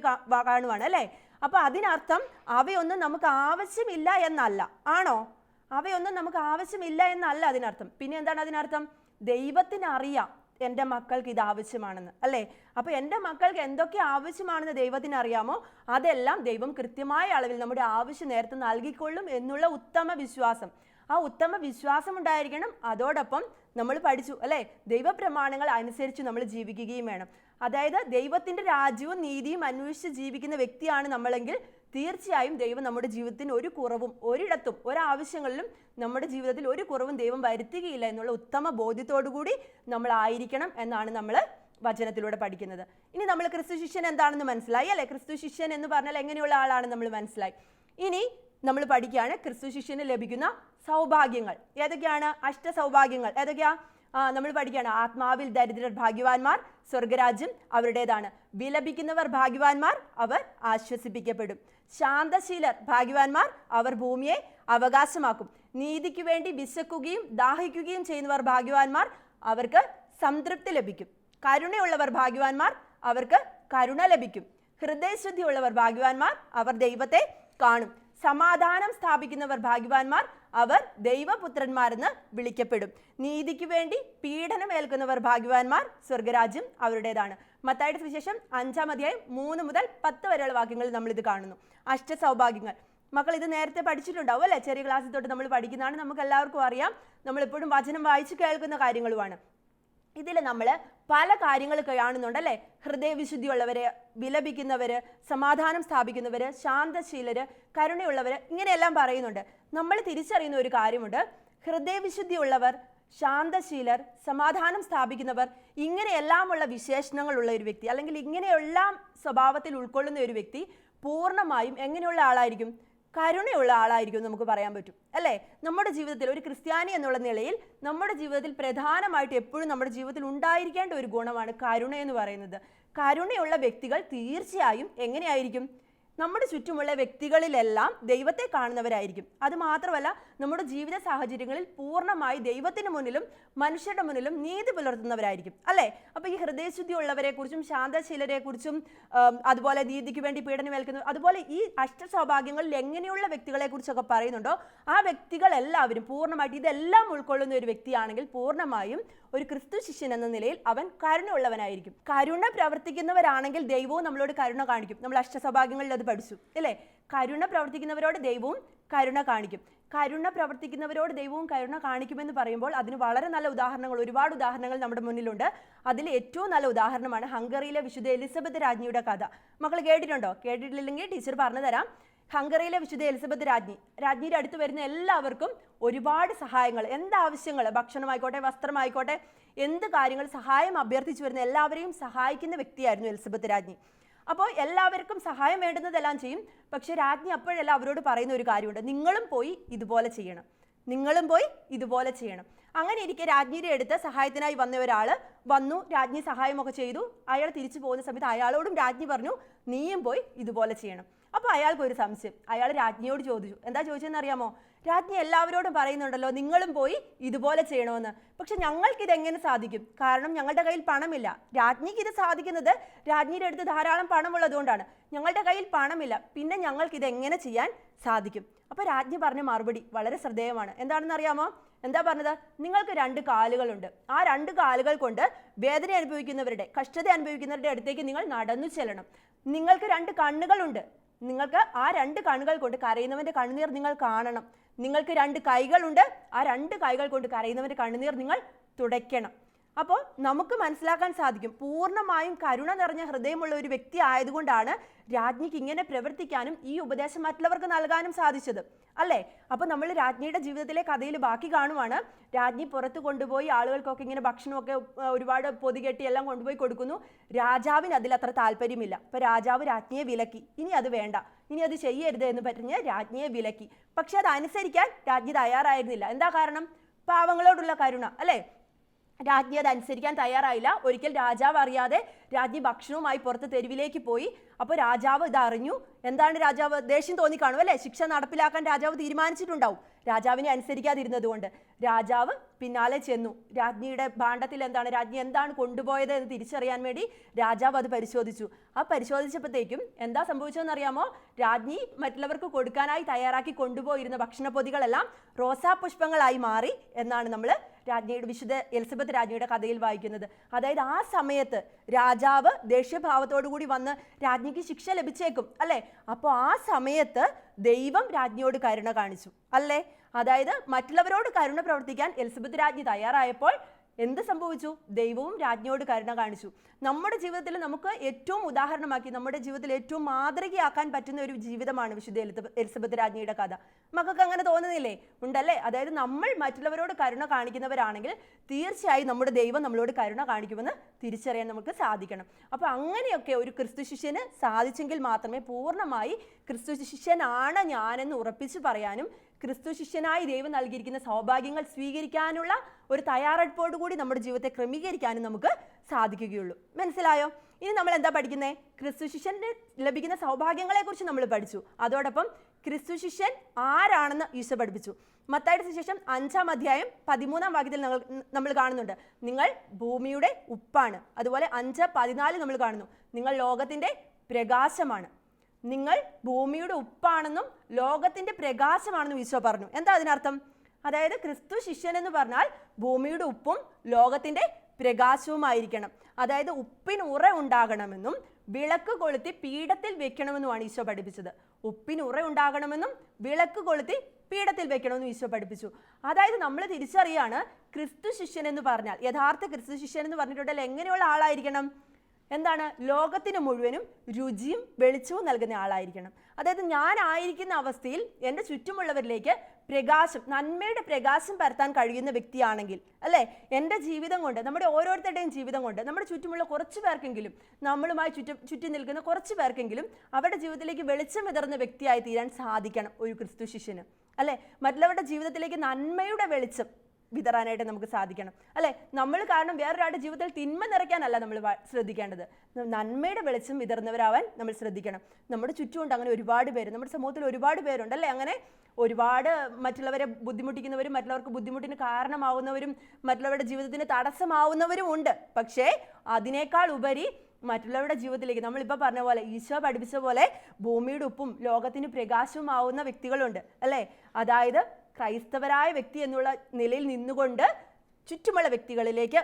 കാണുവാണ് അല്ലേ? അപ്പോൾ അതിനർത്ഥം അവയൊന്നും നമുക്ക് ആവശ്യമില്ല എന്നല്ല. ആണോ? അവയൊന്നും നമുക്ക് ആവശ്യമില്ല എന്നല്ല അതിനർത്ഥം. പിന്നെ എന്താണ് അതിനർത്ഥം? ദൈവത്തിന് അറിയാം എന്റെ മക്കൾക്ക് ഇത് ആവശ്യമാണെന്ന് അല്ലേ? അപ്പൊ എന്റെ മക്കൾക്ക് എന്തൊക്കെ ആവശ്യമാണെന്ന് ദൈവത്തിന് അറിയാമോ? അതെല്ലാം ദൈവം കൃത്യമായ അളവിൽ നമ്മുടെ ആവശ്യം നേരത്തെ നൽകിക്കൊള്ളും എന്നുള്ള ഉത്തമ വിശ്വാസം. ആ ഉത്തമ വിശ്വാസം ഉണ്ടായിരിക്കണം. അതോടൊപ്പം നമ്മൾ പഠിച്ചു അല്ലേ? ദൈവപ്രമാണങ്ങൾ അനുസരിച്ച് നമ്മൾ ജീവിക്കുകയും വേണം. അതായത് ദൈവത്തിന്റെ രാജ്യവും നീതിയും അന്വേഷിച്ച് ജീവിക്കുന്ന വ്യക്തിയാണ് നമ്മളെങ്കിൽ തീർച്ചയായും ദൈവം നമ്മുടെ ജീവിതത്തിന് ഒരു കുറവും ഒരിടത്തും ഒരാവശ്യങ്ങളിലും നമ്മുടെ ജീവിതത്തിൽ ഒരു കുറവും ദൈവം വരുത്തുകയില്ല എന്നുള്ള ഉത്തമ ബോധ്യത്തോടു കൂടി നമ്മൾ ആയിരിക്കണം എന്നാണ് നമ്മൾ വചനത്തിലൂടെ പഠിക്കുന്നത്. ഇനി നമ്മൾ ക്രിസ്തു ശിഷ്യൻ എന്താണെന്ന് മനസ്സിലായി? അല്ലെ? ക്രിസ്തു ശിഷ്യൻ എന്ന് പറഞ്ഞാൽ എങ്ങനെയുള്ള ആളാണ് നമ്മൾ മനസ്സിലായി. ഇനി നമ്മൾ പഠിക്കുകയാണ് ക്രിസ്തു ശിഷ്യന് ലഭിക്കുന്ന സൗഭാഗ്യങ്ങൾ. ഏതൊക്കെയാണ്? അഷ്ട സൗഭാഗ്യങ്ങൾ ഏതൊക്കെയാ? ആ നമ്മൾ പഠിക്കുകയാണ്. ആത്മാവിൽ ദരിദ്രർ ഭാഗ്യവാന്മാർ സ്വർഗരാജ്യം അവരുടേതാണ്. വിലപിക്കുന്നവർ ഭാഗ്യവാന്മാർ അവർ ആശ്വസിപ്പിക്കപ്പെടും. ശാന്തശീലർ ഭാഗ്യവാന്മാർ അവർ ഭൂമിയെ അവകാശമാക്കും. നീതിക്ക് വേണ്ടി വിശക്കുകയും ദാഹിക്കുകയും ചെയ്യുന്നവർ ഭാഗ്യവാന്മാർ അവർക്ക് സംതൃപ്തി ലഭിക്കും. കരുണയുള്ളവർ ഭാഗ്യവാന്മാർ അവർക്ക് കരുണ ലഭിക്കും. ഹൃദയശുദ്ധിയുള്ളവർ ഭാഗ്യവാന്മാർ അവർ ദൈവത്തെ കാണും. സമാധാനം സ്ഥാപിക്കുന്നവർ ഭാഗ്യവാന്മാർ അവർ ദൈവപുത്രന്മാരെന്ന് വിളിക്കപ്പെടും. നീതിക്ക് വേണ്ടി പീഡനം ഏൽക്കുന്നവർ ഭാഗ്യവാന്മാർ സ്വർഗരാജ്യം അവരുടേതാണ്. മത്തായുടെ സുവിശേഷം അഞ്ചാം അധ്യായം മൂന്ന് മുതൽ പത്ത് വരെയുള്ള വാക്യങ്ങൾ നമ്മൾ ഇത് കാണുന്നു. അഷ്ട സൗഭാഗ്യങ്ങൾ മക്കൾ ഇത് നേരത്തെ പഠിച്ചിട്ടുണ്ടാവും അല്ലേ? ചെറിയ ക്ലാസ്സിൽ തൊട്ട് നമ്മൾ പഠിക്കുന്നതാണ് നമുക്ക് എല്ലാവർക്കും അറിയാം. നമ്മൾ എപ്പോഴും വചനം വായിച്ചു കേൾക്കുന്ന കാര്യങ്ങളുമാണ്. ഇതിൽ നമ്മൾ പല കാര്യങ്ങൾ കാണുന്നുണ്ടല്ലേ? ഹൃദയവിശുദ്ധിയുള്ളവര് വിലപിക്കുന്നവര് സമാധാനം സ്ഥാപിക്കുന്നവര് ശാന്തശീലര് കരുണയുള്ളവര് ഇങ്ങനെയെല്ലാം പറയുന്നുണ്ട്. നമ്മൾ തിരിച്ചറിയുന്ന ഒരു കാര്യമുണ്ട്. ഹൃദയവിശുദ്ധിയുള്ളവർ ശാന്തശീലർ സമാധാനം സ്ഥാപിക്കുന്നവർ ഇങ്ങനെയെല്ലാമുള്ള വിശേഷണങ്ങളുള്ള ഒരു വ്യക്തി അല്ലെങ്കിൽ ഇങ്ങനെയെല്ലാം സ്വഭാവത്തിൽ ഉൾക്കൊള്ളുന്ന ഒരു വ്യക്തി പൂർണമായും എങ്ങനെയുള്ള ആളായിരിക്കും? കരുണയുള്ള ആളായിരിക്കും നമുക്ക് പറയാൻ പറ്റും. അല്ലേ? നമ്മുടെ ജീവിതത്തിൽ ഒരു ക്രിസ്ത്യാനി എന്നുള്ള നിലയിൽ നമ്മുടെ ജീവിതത്തിൽ പ്രധാനമായിട്ട് എപ്പോഴും നമ്മുടെ ജീവിതത്തിൽ ഉണ്ടായിരിക്കേണ്ട ഒരു ഗുണമാണ് കരുണ എന്ന് പറയുന്നത്. കരുണയുള്ള വ്യക്തികൾ തീർച്ചയായും എങ്ങനെയായിരിക്കും? നമ്മുടെ ചുറ്റുമുള്ള വ്യക്തികളിലെല്ലാം ദൈവത്തെ കാണുന്നവരായിരിക്കും. അത് മാത്രമല്ല നമ്മുടെ ജീവിത സാഹചര്യങ്ങളിൽ പൂർണമായി ദൈവത്തിന് മുന്നിലും മനുഷ്യരുടെ മുന്നിലും നീതി പുലർത്തുന്നവരായിരിക്കും. അല്ലേ? അപ്പോൾ ഈ ഹൃദയശുദ്ധി ഉള്ളവരെ കുറിച്ചും ശാന്തശീലരെ കുറിച്ചും അതുപോലെ നീതിക്ക് വേണ്ടി പീഡനം ഏൽക്കുന്നു അതുപോലെ ഈ അഷ്ടസൗഭാഗ്യങ്ങളിൽ എങ്ങനെയുള്ള വ്യക്തികളെ കുറിച്ചൊക്കെ പറയുന്നുണ്ടോ ആ വ്യക്തികൾ എല്ലാവരും പൂർണമായിട്ട് ഇതെല്ലാം ഉൾക്കൊള്ളുന്ന ഒരു വ്യക്തിയാണെങ്കിൽ പൂർണമായും ഒരു ക്രിസ്തു ശിഷ്യൻ എന്ന നിലയിൽ അവൻ കരുണയുള്ളവനായിരിക്കും. കരുണ പ്രവർത്തിക്കുന്നവരാണെങ്കിൽ ദൈവവും നമ്മളോട് കരുണ കാണിക്കും. നമ്മൾ അഷ്ടസൗഭാഗ്യങ്ങളിൽ അത് പഠിച്ചു അല്ലേ? കരുണ പ്രവർത്തിക്കുന്നവരോട് ദൈവവും കരുണ കാണിക്കും. കരുണ പ്രവർത്തിക്കുന്നവരോട് ദൈവവും കരുണ കാണിക്കുമെന്ന് പറയുമ്പോൾ അതിന് വളരെ നല്ല ഉദാഹരണങ്ങൾ ഒരുപാട് ഉദാഹരണങ്ങൾ നമ്മുടെ മുന്നിലുണ്ട്. അതിൽ ഏറ്റവും നല്ല ഉദാഹരണമാണ് ഹംഗറിയിലെ വിശുദ്ധ എലിസബത്ത് രാജ്ഞിയുടെ കഥ. മക്കൾ കേട്ടിട്ടുണ്ടോ? കേട്ടിട്ടില്ലെങ്കിൽ ടീച്ചർ പറഞ്ഞു തരാം. ഹംഗറിയിലെ വിശുദ്ധ എലിസബത്ത് രാജ്ഞി. രാജ്ഞിയുടെ അടുത്ത് വരുന്ന എല്ലാവർക്കും ഒരുപാട് സഹായങ്ങൾ എന്താവശ്യങ്ങൾ? ഭക്ഷണമായിക്കോട്ടെ വസ്ത്രമായിക്കോട്ടെ എന്ത് കാര്യങ്ങൾ സഹായം അഭ്യർത്ഥിച്ചു വരുന്ന എല്ലാവരെയും സഹായിക്കുന്ന വ്യക്തിയായിരുന്നു എലിസബത്ത് രാജ്ഞി. അപ്പോൾ എല്ലാവർക്കും സഹായം വേണ്ടുന്നതെല്ലാം ചെയ്യും. പക്ഷെ രാജ്ഞി അപ്പോഴെല്ലാം അവരോട് പറയുന്ന ഒരു കാര്യമുണ്ട്. നിങ്ങളും പോയി ഇതുപോലെ ചെയ്യണം. നിങ്ങളും പോയി ഇതുപോലെ ചെയ്യണം. അങ്ങനെ ഇരിക്കെ രാജ്ഞിയുടെ അടുത്ത് സഹായത്തിനായി വന്ന ഒരാൾ വന്നു രാജ്ഞി സഹായമൊക്കെ ചെയ്തു. അയാൾ തിരിച്ചു പോകുന്ന സമയത്ത് അയാളോടും രാജ്ഞി പറഞ്ഞു നീയും പോയി ഇതുപോലെ ചെയ്യണം. അപ്പോൾ അയാൾക്ക് ഒരു സംശയം. അയാൾ രാജ്ഞിയോട് ചോദിച്ചു എന്താ ചോദിച്ചതെന്ന് അറിയാമോ? രാജ്ഞി എല്ലാവരോടും പറയുന്നുണ്ടല്ലോ നിങ്ങളും പോയി ഇതുപോലെ ചെയ്യണമെന്ന്. പക്ഷെ ഞങ്ങൾക്ക് ഇത് എങ്ങനെ സാധിക്കും? കാരണം ഞങ്ങളുടെ കയ്യിൽ പണമില്ല. രാജ്ഞിക്ക് ഇത് സാധിക്കുന്നത് രാജ്ഞിയുടെ അടുത്ത് ധാരാളം പണമുള്ളതുകൊണ്ടാണ് ഞങ്ങളുടെ കയ്യിൽ പണമില്ല. പിന്നെ ഞങ്ങൾക്ക് എങ്ങനെ ചെയ്യാൻ സാധിക്കും? അപ്പൊ രാജ്ഞി പറഞ്ഞ മറുപടി വളരെ ശ്രദ്ധേയമാണ്. എന്താണെന്ന് അറിയാമോ? എന്താ പറഞ്ഞത്? നിങ്ങൾക്ക് രണ്ട് കാലുകളുണ്ട്. ആ രണ്ട് കാലുകൾ കൊണ്ട് വേദന അനുഭവിക്കുന്നവരുടെ കഷ്ടത അനുഭവിക്കുന്നവരുടെ അടുത്തേക്ക് നിങ്ങൾ നടന്നു ചെല്ലണം. നിങ്ങൾക്ക് രണ്ട് കണ്ണുകളുണ്ട്. നിങ്ങൾക്ക് ആ രണ്ട് കണ്ണുകൾ കൊണ്ട് കരയുന്നവന്റെ കണ്ണുനീർ നിങ്ങൾ കാണണം. നിങ്ങൾക്ക് രണ്ട് കൈകളുണ്ട്. ആ രണ്ട് കൈകൾ കൊണ്ട് കരയുന്നവന്റെ കണ്ണുനീർ നിങ്ങൾ തുടയ്ക്കണം. അപ്പോൾ നമുക്ക് മനസ്സിലാക്കാൻ സാധിക്കും. പൂർണമായും കരുണ നിറഞ്ഞ ഹൃദയമുള്ള ഒരു വ്യക്തി ആയതുകൊണ്ടാണ് രാജ്ഞിക്ക് ഇങ്ങനെ പ്രവർത്തിക്കാനും ഈ ഉപദേശം മറ്റുള്ളവർക്ക് നൽകാനും സാധിച്ചത്. അല്ലേ? അപ്പോൾ നമ്മൾ രാജ്ഞിയുടെ ജീവിതത്തിലെ കഥയിൽ ബാക്കി കാണുവാണ്. രാജ്ഞി പുറത്ത് കൊണ്ടുപോയി ആളുകൾക്കൊക്കെ ഇങ്ങനെ ഭക്ഷണമൊക്കെ ഒരുപാട് പൊതികെട്ടി എല്ലാം കൊണ്ടുപോയി കൊടുക്കുന്നു. രാജാവിന് അതിൽ അത്ര താല്പര്യമില്ല. അപ്പോൾ രാജാവ് രാജ്ഞിയെ വിലക്കി. ഇനി അത് വേണ്ട. ഇനി അത് ചെയ്യരുത് എന്ന് പറഞ്ഞ് രാജ്ഞിയെ വിലക്കി. പക്ഷെ അത് അനുസരിക്കാൻ രാജ്ഞി തയ്യാറായിരുന്നില്ല. എന്താ കാരണം? പാവങ്ങളോടുള്ള കരുണ. അല്ലേ? രാജ്ഞി അത് അനുസരിക്കാൻ തയ്യാറായില്ല. ഒരിക്കൽ രാജാവ് അറിയാതെ രാജ്ഞി ഭക്ഷണവുമായി പുറത്ത് തെരുവിലേക്ക് പോയി. അപ്പോൾ രാജാവ് ഇത് അറിഞ്ഞു എന്താണ് രാജാവ്? ദേഷ്യം തോന്നി കാണും അല്ലേ? ശിക്ഷ നടപ്പിലാക്കാൻ രാജാവ് തീരുമാനിച്ചിട്ടുണ്ടാവും. രാജാവിനെ അനുസരിക്കാതിരുന്നത് കൊണ്ട് രാജാവ് പിന്നാലെ ചെന്നു. രാജ്ഞിയുടെ ഭാണ്ഡത്തിൽ എന്താണ്? രാജ്ഞി എന്താണ് കൊണ്ടുപോയത് എന്ന് തിരിച്ചറിയാൻ വേണ്ടി രാജാവ് അത് പരിശോധിച്ചു. ആ പരിശോധിച്ചപ്പോഴത്തേക്കും എന്താ സംഭവിച്ചതെന്ന് അറിയാമോ രാജ്ഞി മറ്റുള്ളവർക്ക് കൊടുക്കാനായി തയ്യാറാക്കി കൊണ്ടുപോയിരുന്ന ഭക്ഷണപ്പൊതികളെല്ലാം റോസാ പുഷ്പങ്ങളായി മാറി എന്നാണ് നമ്മൾ രാജ്ഞിയുടെ വിശുദ്ധ എലിസബത്ത് രാജ്ഞിയുടെ കഥയിൽ വായിക്കുന്നത്. അതായത് ആ സമയത്ത് രാജാവ് ദേഷ്യഭാവത്തോടു കൂടി വന്ന് രാജ്ഞിക്ക് ശിക്ഷ ലഭിച്ചേക്കും അല്ലേ? അപ്പോൾ ആ സമയത്ത് ദൈവം രാജ്ഞിയോട് കരുണ കാണിച്ചു അല്ലേ? അതായത് മറ്റുള്ളവരോട് കരുണ പ്രവർത്തിക്കാൻ എലിസബത്ത് രാജ്ഞി തയ്യാറായപ്പോൾ എന്ത് സംഭവിച്ചു? ദൈവവും രാജ്ഞിയോട് കരുണ കാണിച്ചു. നമ്മുടെ ജീവിതത്തിൽ നമുക്ക് ഏറ്റവും ഉദാഹരണമാക്കി നമ്മുടെ ജീവിതത്തിൽ ഏറ്റവും മാതൃകയാക്കാൻ പറ്റുന്ന ഒരു ജീവിതമാണ് വിശുദ്ധ എലിസബത്ത് രാജ്ഞിയുടെ കഥ. മക്കൾക്ക് അങ്ങനെ തോന്നുന്നില്ലേ? ഉണ്ടല്ലേ? അതായത് നമ്മൾ മറ്റുള്ളവരോട് കരുണ കാണിക്കുന്നവരാണെങ്കിൽ തീർച്ചയായും നമ്മുടെ ദൈവം നമ്മളോട് കരുണ കാണിക്കുമെന്ന് തിരിച്ചറിയാൻ നമുക്ക് സാധിക്കണം. അപ്പോൾ അങ്ങനെയൊക്കെ ഒരു ക്രിസ്തു ശിഷ്യന് സാധിച്ചെങ്കിൽ മാത്രമേ പൂർണമായി ക്രിസ്തു ശിഷ്യനാണ് ഞാനെന്ന് ഉറപ്പിച്ച് പറയാനും ക്രിസ്തു ശിഷ്യനായി ദൈവം നൽകിയിരിക്കുന്ന സൗഭാഗ്യങ്ങൾ സ്വീകരിക്കാനുള്ള ഒരു തയ്യാറെടുപ്പോട് കൂടി നമ്മുടെ ജീവിതത്തെ ക്രമീകരിക്കാനും നമുക്ക് സാധിക്കുകയുള്ളൂ. മനസ്സിലായോ? ഇനി നമ്മൾ എന്താ പഠിക്കുന്നത് ക്രിസ്തു ശിഷ്യന് ലഭിക്കുന്ന സൗഭാഗ്യങ്ങളെക്കുറിച്ച് നമ്മൾ പഠിച്ചു. അതോടൊപ്പം ക്രിസ്തു ശിഷ്യൻ ആരാണെന്ന് ഈശോ പഠിപ്പിച്ചു. മത്തായിട്ട് ശേഷം അഞ്ചാം അധ്യായം പതിമൂന്നാം വാക്യത്തിൽ നമ്മൾ നമ്മൾ കാണുന്നുണ്ട്. നിങ്ങൾ ഭൂമിയുടെ ഉപ്പാണ്. അതുപോലെ അഞ്ച് പതിനാല് നമ്മൾ കാണുന്നു. നിങ്ങൾ ലോകത്തിന്റെ പ്രകാശമാണ്. നിങ്ങൾ ഭൂമിയുടെ ഉപ്പാണെന്നും ലോകത്തിന്റെ പ്രകാശമാണെന്നും ഈശോ പറഞ്ഞു. എന്താ അതിനർത്ഥം? അതായത് ക്രിസ്തു ശിഷ്യൻ എന്ന് പറഞ്ഞാൽ ഭൂമിയുടെ ഉപ്പും ലോകത്തിന്റെ പ്രകാശവുമായിരിക്കണം. അതായത് ഉപ്പിന് ഉറ ഉണ്ടാകണമെന്നും വിളക്ക് കൊളുത്തി പീഠത്തിൽ വെക്കണമെന്നുമാണ് ഈശോ പഠിപ്പിച്ചത്. ഉപ്പിന് ഉറ ഉണ്ടാകണമെന്നും വിളക്ക് കൊളുത്തി പീഠത്തിൽ വെക്കണമെന്നും ഈശോ പഠിപ്പിച്ചു. അതായത് നമ്മൾ തിരിച്ചറിയാണ് ക്രിസ്തു ശിഷ്യൻ എന്ന് പറഞ്ഞാൽ. യഥാർത്ഥ ക്രിസ്തു ശിഷ്യൻ എന്ന് പറഞ്ഞിട്ടുണ്ടെങ്കിൽ എങ്ങനെയുള്ള ആളായിരിക്കണം? എന്താണ്? ലോകത്തിന് മുഴുവനും രുചിയും വെളിച്ചവും നൽകുന്ന ആളായിരിക്കണം. അതായത് ഞാൻ ആയിരിക്കുന്ന അവസ്ഥയിൽ എന്റെ ചുറ്റുമുള്ളവരിലേക്ക് പ്രകാശം നന്മയുടെ പ്രകാശം പരത്താൻ കഴിയുന്ന വ്യക്തിയാണെങ്കിൽ അല്ലേ? എന്റെ ജീവിതം കൊണ്ട് നമ്മുടെ ഓരോരുത്തരുടെയും ജീവിതം കൊണ്ട് നമ്മുടെ ചുറ്റുമുള്ള കുറച്ച് പേർക്കെങ്കിലും നമ്മളുമായി ചുറ്റും ചുറ്റി നിൽക്കുന്ന കുറച്ച് പേർക്കെങ്കിലും അവരുടെ ജീവിതത്തിലേക്ക് വെളിച്ചം വിതറുന്ന വ്യക്തിയായി തീരാൻ സാധിക്കണം ഒരു ക്രിസ്തു ശിഷ്യന്. അല്ലേ? മറ്റുള്ളവരുടെ ജീവിതത്തിലേക്ക് നന്മയുടെ വെളിച്ചം വിതറാനായിട്ട് നമുക്ക് സാധിക്കണം. അല്ലെ? നമ്മൾ കാരണം വേറൊരാളുടെ ജീവിതത്തിൽ തിന്മ നിറയ്ക്കാനല്ല നമ്മൾ ശ്രദ്ധിക്കേണ്ടത്. നന്മയുടെ വെളിച്ചം വിതറുന്നവരാവാൻ നമ്മൾ ശ്രദ്ധിക്കണം. നമ്മുടെ ചുറ്റുമുണ്ട് അങ്ങനെ ഒരുപാട് പേര് നമ്മുടെ സമൂഹത്തിൽ ഒരുപാട് പേരുണ്ട് അല്ലേ? അങ്ങനെ ഒരുപാട് മറ്റുള്ളവരെ ബുദ്ധിമുട്ടിക്കുന്നവരും മറ്റുള്ളവർക്ക് ബുദ്ധിമുട്ടിന് കാരണമാവുന്നവരും മറ്റുള്ളവരുടെ ജീവിതത്തിന് തടസ്സമാവുന്നവരും ഉണ്ട്. പക്ഷേ അതിനേക്കാൾ ഉപരി മറ്റുള്ളവരുടെ ജീവിതത്തിലേക്ക് നമ്മളിപ്പോൾ പറഞ്ഞ പോലെ ഈശോ പഠിപ്പിച്ച പോലെ ഭൂമിയുടെ ഉപ്പും ലോകത്തിന് പ്രകാശവുമാവുന്ന വ്യക്തികളുണ്ട്. അല്ലേ? അതായത് ക്രൈസ്തവരായ വ്യക്തി എന്നുള്ള നിലയിൽ നിന്നുകൊണ്ട് ചുറ്റുമുള്ള വ്യക്തികളിലേക്ക്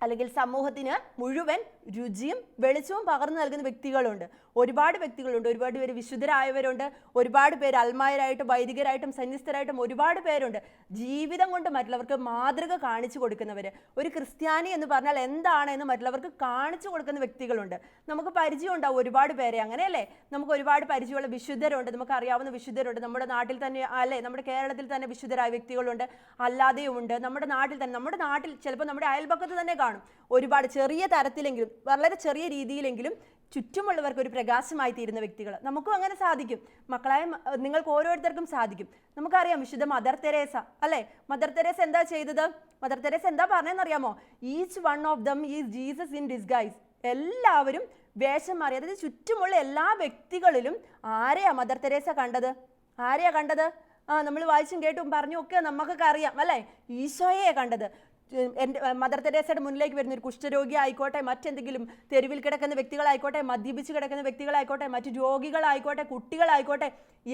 അല്ലെങ്കിൽ സമൂഹത്തിന് മുഴുവൻ രുചിയും വെളിച്ചവും പകർന്നു നൽകുന്ന വ്യക്തികളുണ്ട്. ഒരുപാട് വ്യക്തികളുണ്ട്. ഒരുപാട് പേര് വിശുദ്ധരായവരുണ്ട്. ഒരുപാട് പേര് അൽമായരായിട്ടും വൈദികരായിട്ടും സന്യസ്തരായിട്ടും ഒരുപാട് പേരുണ്ട്. ജീവിതം കൊണ്ട് മറ്റുള്ളവർക്ക് മാതൃക കാണിച്ചു കൊടുക്കുന്നവർ ഒരു ക്രിസ്ത്യാനി എന്ന് പറഞ്ഞാൽ എന്താണ് എന്ന് മറ്റുള്ളവർക്ക് കാണിച്ചു കൊടുക്കുന്ന വ്യക്തികളുണ്ട്. നമുക്ക് പരിചയം ഉണ്ടാവും ഒരുപാട് പേരെ. അങ്ങനെയല്ലേ? നമുക്ക് ഒരുപാട് പരിചയമുള്ള വിശുദ്ധരുണ്ട്. നമുക്ക് അറിയാവുന്ന വിശുദ്ധരുണ്ട്. നമ്മുടെ നാട്ടിൽ തന്നെ അല്ലേ? നമ്മുടെ കേരളത്തിൽ തന്നെ വിശുദ്ധരായ വ്യക്തികളുണ്ട്. അല്ലാതെയും ഉണ്ട് നമ്മുടെ നാട്ടിൽ തന്നെ നമ്മുടെ നാട്ടിൽ ചിലപ്പോൾ നമ്മുടെ അയൽപക്കത്ത് തന്നെ കാണും. ഒരുപാട് ചെറിയ തരത്തിലെങ്കിലും വളരെ ചെറിയ രീതിയിലെങ്കിലും ചുറ്റുമുള്ളവർക്ക് ഒരു പ്രകാശമായി തീരുന്ന വ്യക്തികൾ. നമുക്കും അങ്ങനെ സാധിക്കും. മക്കളായ നിങ്ങൾക്ക് ഓരോരുത്തർക്കും സാധിക്കും. നമുക്കറിയാം വിശുദ്ധ മദർ തെരേസ അല്ലേ? മദർ തെരേസ എന്താ ചെയ്തത്? മദർ തെരേസ എന്താ പറഞ്ഞതെന്നറിയാമോ each one of them is Jesus in disguise എല്ലാവരും വേഷം മാറി അതായത് ചുറ്റുമുള്ള എല്ലാ വ്യക്തികളിലും ആരെയാ മദർ തെരേസ കണ്ടത്? ആരെയാ കണ്ടത്? ആ നമ്മൾ വായിച്ചും കേട്ടും പറഞ്ഞും ഒക്കെ നമുക്കൊക്കെ അറിയാം അല്ലേ? ഈശോയെ കണ്ടത്. എന്റെ മദർ തെരേസയുടെ മുന്നിലേക്ക് വരുന്ന ഒരു കുഷ്ഠരോഗി ആയിക്കോട്ടെ മറ്റെന്തെങ്കിലും തെരുവിൽ കിടക്കുന്ന വ്യക്തികളായിക്കോട്ടെ മദ്യപിച്ച് കിടക്കുന്ന വ്യക്തികളായിക്കോട്ടെ മറ്റ് രോഗികളായിക്കോട്ടെ കുട്ടികളായിക്കോട്ടെ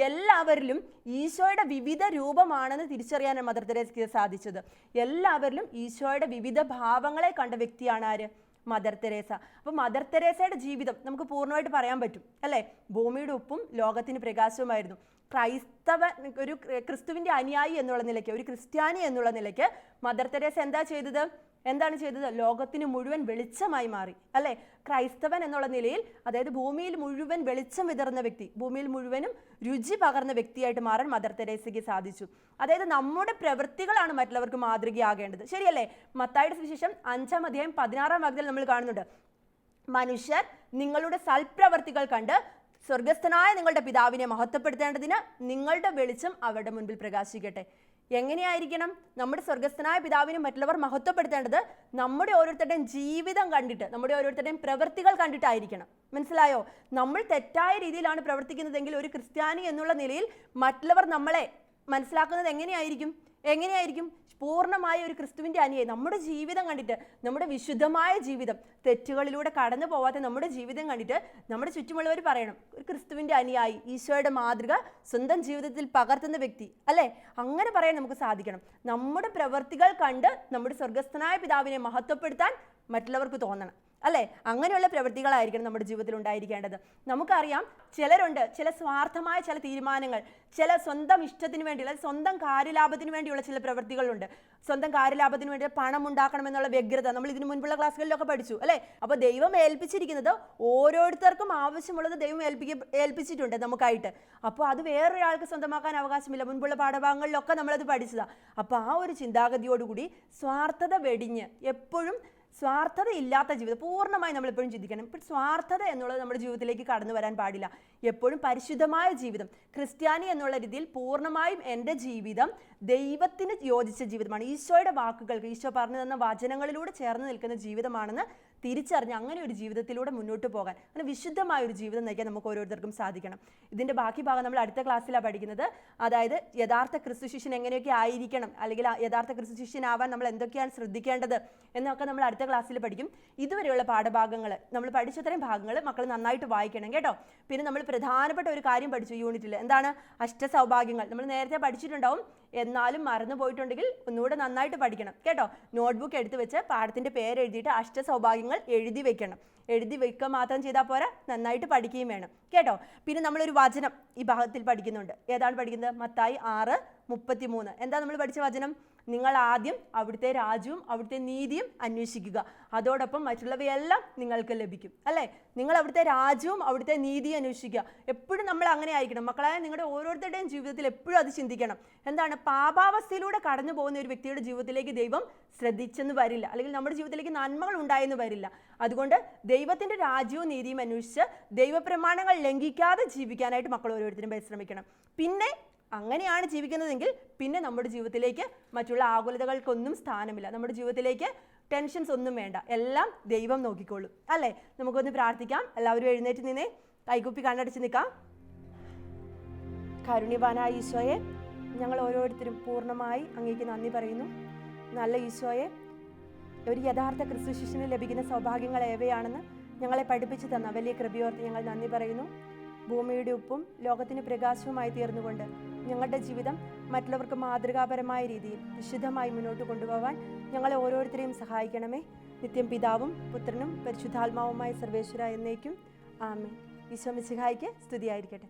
എല്ലാവരിലും ഈശോയുടെ വിവിധ രൂപമാണെന്ന് തിരിച്ചറിയാനാണ് മദർ തെരേസയ്ക്ക് സാധിച്ചത്. എല്ലാവരിലും ഈശോയുടെ വിവിധ ഭാവങ്ങളെ കണ്ട വ്യക്തിയാണ് ആര്? Mother Teresa. അപ്പോൾ മദർ തെരേസയുടെ ജീവിതം നമുക്ക് പൂർണമായിട്ട് പറയാൻ പറ്റും അല്ലേ? ഭൂമിയുടെ ഉപ്പും ലോകത്തിന് പ്രകാശവുമായിരുന്നു. ക്രൈസ്തവ ഒരു ക്രിസ്തുവിന്റെ അനുയായി എന്നുള്ള നിലയ്ക്ക് ഒരു ക്രിസ്ത്യാനി എന്നുള്ള നിലയ്ക്ക് മദർ തെരേസ എന്താ ചെയ്തത്? എന്താണ് ചെയ്തത്? ലോകത്തിന് മുഴുവൻ വെളിച്ചമായി മാറി. അല്ലെ? ക്രൈസ്തവൻ എന്നുള്ള നിലയിൽ അതായത് ഭൂമിയിൽ മുഴുവൻ വെളിച്ചം വിതർന്ന വ്യക്തി ഭൂമിയിൽ മുഴുവനും രുചി പകർന്ന വ്യക്തിയായിട്ട് മാറാൻ മദർ തെരേസയ്ക്ക് സാധിച്ചു. അതായത് നമ്മുടെ പ്രവൃത്തികളാണ് മറ്റുള്ളവർക്ക് മാതൃകയാകേണ്ടത്. ശരിയല്ലേ? മത്തായുടെ സുവിശേഷം അഞ്ചാം അധ്യായം പതിനാറാം വാക്യത്തിൽ നമ്മൾ കാണുന്നുണ്ട്. മനുഷ്യർ നിങ്ങളുടെ സൽപ്രവർത്തികൾ കണ്ട് സ്വർഗസ്ഥനായ നിങ്ങളുടെ പിതാവിനെ മഹത്വപ്പെടുത്തേണ്ടതിന് നിങ്ങളുടെ വെളിച്ചം അവരുടെ മുൻപിൽ പ്രകാശിക്കട്ടെ. എങ്ങനെയായിരിക്കണം നമ്മുടെ സ്വർഗസ്ഥനായ പിതാവിനെ മറ്റുള്ളവർ മഹത്വപ്പെടുത്തേണ്ടത്? നമ്മുടെ ഓരോരുത്തരുടെയും ജീവിതം കണ്ടിട്ട് നമ്മുടെ ഓരോരുത്തരുടെയും പ്രവൃത്തികൾ കണ്ടിട്ടായിരിക്കണം. മനസ്സിലായോ? നമ്മൾ തെറ്റായ രീതിയിലാണ് പ്രവർത്തിക്കുന്നതെങ്കിൽ ഒരു ക്രിസ്ത്യാനി എന്നുള്ള നിലയിൽ മറ്റുള്ളവർ നമ്മളെ മനസ്സിലാക്കുന്നത് എങ്ങനെയായിരിക്കും? എങ്ങനെയായിരിക്കും? പൂർണമായ ഒരു ക്രിസ്തുവിന്റെ അനുയായി. നമ്മുടെ ജീവിതം കണ്ടിട്ട് നമ്മുടെ വിശുദ്ധമായ ജീവിതം തെറ്റുകളിലൂടെ കടന്നു പോവാത്ത നമ്മുടെ ജീവിതം കണ്ടിട്ട് നമ്മുടെ ചുറ്റുമുള്ളവർ പറയണം ഒരു ക്രിസ്തുവിന്റെ അനുയായി ഈശോയുടെ മാതൃക സ്വന്തം ജീവിതത്തിൽ പകർത്തുന്ന വ്യക്തി അല്ലേ? അങ്ങനെ പറയാൻ നമുക്ക് സാധിക്കണം. നമ്മുടെ പ്രവൃത്തികൾ കണ്ട് നമ്മുടെ സ്വർഗസ്ഥനായ പിതാവിനെ മഹത്വപ്പെടുത്താൻ മറ്റുള്ളവർക്ക് തോന്നണം. അല്ലേ? അങ്ങനെയുള്ള പ്രവൃത്തികളായിരിക്കണം നമ്മുടെ ജീവിതത്തിൽ ഉണ്ടായിരിക്കേണ്ടത്. നമുക്കറിയാം ചിലരുണ്ട് ചില സ്വാർത്ഥമായ ചില തീരുമാനങ്ങൾ ചില സ്വന്തം ഇഷ്ടത്തിന് വേണ്ടിയുള്ള സ്വന്തം കാര്യലാഭത്തിന് വേണ്ടിയുള്ള ചില പ്രവൃത്തികളുണ്ട്. സ്വന്തം കാര്യലാഭത്തിന് വേണ്ടി പണം ഉണ്ടാക്കണം എന്നുള്ള വ്യഗ്രത നമ്മൾ ഇതിനു മുൻപുള്ള ക്ലാസ്സുകളിലൊക്കെ പഠിച്ചു അല്ലേ? അപ്പോൾ ദൈവം ഏൽപ്പിച്ചിരിക്കുന്നത് ഓരോരുത്തർക്കും ആവശ്യമുള്ളത് ദൈവം ഏൽപ്പിക്ക ഏൽപ്പിച്ചിട്ടുണ്ട് നമുക്കായിട്ട്. അപ്പോൾ അത് വേറൊരാൾക്ക് സ്വന്തമാക്കാൻ അവകാശമില്ല. മുൻപുള്ള പാഠഭാഗങ്ങളിലൊക്കെ നമ്മളത് പഠിച്ചതാണ് അപ്പോൾ ആ ഒരു ചിന്താഗതിയോടുകൂടി സ്വാർത്ഥത വെടിഞ്ഞ് എപ്പോഴും സ്വാർത്ഥത ഇല്ലാത്ത ജീവിതം. പൂർണമായി നമ്മൾ എപ്പോഴും ചിന്തിക്കണം. ഇപ്പം സ്വാർത്ഥത എന്നുള്ളത് നമ്മുടെ ജീവിതത്തിലേക്ക് കടന്നു വരാൻ പാടില്ല. എപ്പോഴും പരിശുദ്ധമായ ജീവിതം. ക്രിസ്ത്യാനി എന്നുള്ള രീതിയിൽ പൂർണമായും എന്റെ ജീവിതം ദൈവത്തിന് യോജിച്ച ജീവിതമാണ്. ഈശോയുടെ വാക്കുകൾക്ക് ഈശോ പറഞ്ഞു തന്ന വചനങ്ങളിലൂടെ ചേർന്ന് നിൽക്കുന്ന ജീവിതമാണെന്ന് തിരിച്ചറിഞ്ഞ് അങ്ങനെ ഒരു ജീവിതത്തിലൂടെ മുന്നോട്ട് പോകാൻ അങ്ങനെ വിശുദ്ധമായ ഒരു ജീവിതം നയിക്കാൻ നമുക്ക് ഓരോരുത്തർക്കും സാധിക്കണം. ഇതിന്റെ ബാക്കി ഭാഗം നമ്മൾ അടുത്ത ക്ലാസ്സിലാണ് പഠിക്കുന്നത്. അതായത് യഥാർത്ഥ ക്രിസ്തു ശിഷ്യൻ എങ്ങനെയൊക്കെ ആയിരിക്കണം അല്ലെങ്കിൽ യഥാർത്ഥ ക്രിസ്തു ശിഷ്യനാവാൻ നമ്മൾ എന്തൊക്കെയാണ് ശ്രദ്ധിക്കേണ്ടത് എന്നൊക്കെ നമ്മൾ അടുത്ത ക്ലാസ്സിൽ പഠിക്കും. ഇതുവരെയുള്ള പാഠഭാഗങ്ങൾ നമ്മൾ പഠിച്ചത്രയും ഭാഗങ്ങൾ മക്കൾ നന്നായിട്ട് വായിക്കണം കേട്ടോ. പിന്നെ നമ്മൾ പ്രധാനപ്പെട്ട ഒരു കാര്യം പഠിച്ചു യൂണിറ്റിൽ എന്താണ്? അഷ്ടസൗഭാഗ്യങ്ങൾ. നമ്മൾ നേരത്തെ പഠിച്ചിട്ടുണ്ടാവും എന്നാലും മറന്നു പോയിട്ടുണ്ടെങ്കിൽ ഒന്നുകൂടെ നന്നായിട്ട് പഠിക്കണം. കേട്ടോ? നോട്ട്ബുക്ക് എടുത്ത് വെച്ച് പാഠത്തിന്റെ പേര് എഴുതിയിട്ട് അഷ്ട സൗഭാഗ്യങ്ങൾ എഴുതി വെക്കണം. എഴുതി വെക്കുക മാത്രം ചെയ്താൽ പോരാ നന്നായിട്ട് പഠിക്കുകയും വേണം. കേട്ടോ? പിന്നെ നമ്മളൊരു വചനം ഈ ഭാഗത്തിൽ പഠിക്കുന്നുണ്ട്. ഏതാണ് പഠിക്കുന്നത്? മത്തായി ആറ് മുപ്പത്തി മൂന്ന് എന്താ നമ്മൾ പഠിച്ച വചനം? നിങ്ങൾ ആദ്യം അവിടുത്തെ രാജ്യവും അവിടുത്തെ നീതിയും അന്വേഷിക്കുക. അതോടൊപ്പം മറ്റുള്ളവയെല്ലാം നിങ്ങൾക്ക് ലഭിക്കും. അല്ലേ? നിങ്ങൾ അവിടുത്തെ രാജ്യവും അവിടുത്തെ നീതിയും അന്വേഷിക്കുക. എപ്പോഴും നമ്മൾ അങ്ങനെ ആയിരിക്കണം. മക്കളായ നിങ്ങളുടെ ഓരോരുത്തരുടെയും ജീവിതത്തിൽ എപ്പോഴും അത് ചിന്തിക്കണം. എന്താണ്? പാപാവസ്ഥയിലൂടെ കടന്നു പോകുന്ന ഒരു വ്യക്തിയുടെ ജീവിതത്തിലേക്ക് ദൈവം ശ്രദ്ധിച്ചെന്ന് വരില്ല. അല്ലെങ്കിൽ നമ്മുടെ ജീവിതത്തിലേക്ക് നന്മകൾ ഉണ്ടായെന്ന് വരില്ല. അതുകൊണ്ട് ദൈവത്തിന്റെ രാജ്യവും നീതിയും അന്വേഷിച്ച് ദൈവപ്രമാണങ്ങൾ ലംഘിക്കാതെ ജീവിക്കാനായിട്ട് മക്കൾ ഓരോരുത്തരും പരിശ്രമിക്കണം. പിന്നെ അങ്ങനെയാണ് ജീവിക്കുന്നതെങ്കിൽ പിന്നെ നമ്മുടെ ജീവിതത്തിലേക്ക് മറ്റുള്ള ആകുലതകൾക്കൊന്നും സ്ഥാനമില്ല. നമ്മുടെ ജീവിതത്തിലേക്ക് ടെൻഷൻസ് ഒന്നും വേണ്ട. എല്ലാം ദൈവം നോക്കിക്കോളും. അല്ലേ? നമുക്കൊന്ന് പ്രാർത്ഥിക്കാം. എല്ലാവരും എഴുന്നേറ്റ് നിന്നേ. കൈകുപ്പി കണ്ണടച്ച് നിൽക്കാം. കരുണ്യവാനായ ഈശോയെ ഞങ്ങൾ ഓരോരുത്തരും പൂർണമായി അങ്ങേക്ക് നന്ദി പറയുന്നു. നല്ല ഈശോയെ ഒരു യഥാർത്ഥ ക്രിസ്തു ശിഷ്യന് ലഭിക്കുന്ന സൗഭാഗ്യങ്ങൾ ഏവയാണെന്ന് ഞങ്ങളെ പഠിപ്പിച്ചു തന്ന വലിയ കൃപയോർത്ത് ഞങ്ങൾ നന്ദി പറയുന്നു. ഭൂമിയുടെ ഉപ്പും ലോകത്തിന് പ്രകാശവുമായി തീർന്നുകൊണ്ട് ഞങ്ങളുടെ ജീവിതം മറ്റുള്ളവർക്ക് മാതൃകാപരമായ രീതിയിൽ വിശുദ്ധമായി മുന്നോട്ട് കൊണ്ടുപോകാൻ ഞങ്ങളെ ഓരോരുത്തരെയും സഹായിക്കണമേ. നിത്യം പിതാവും പുത്രനും പരിശുദ്ധാത്മാവുമായ സർവേശ്വര എന്നേക്കും. ആമേ ഈശോ മിശിഹായിക്ക് സ്തുതിയായിരിക്കട്ടെ.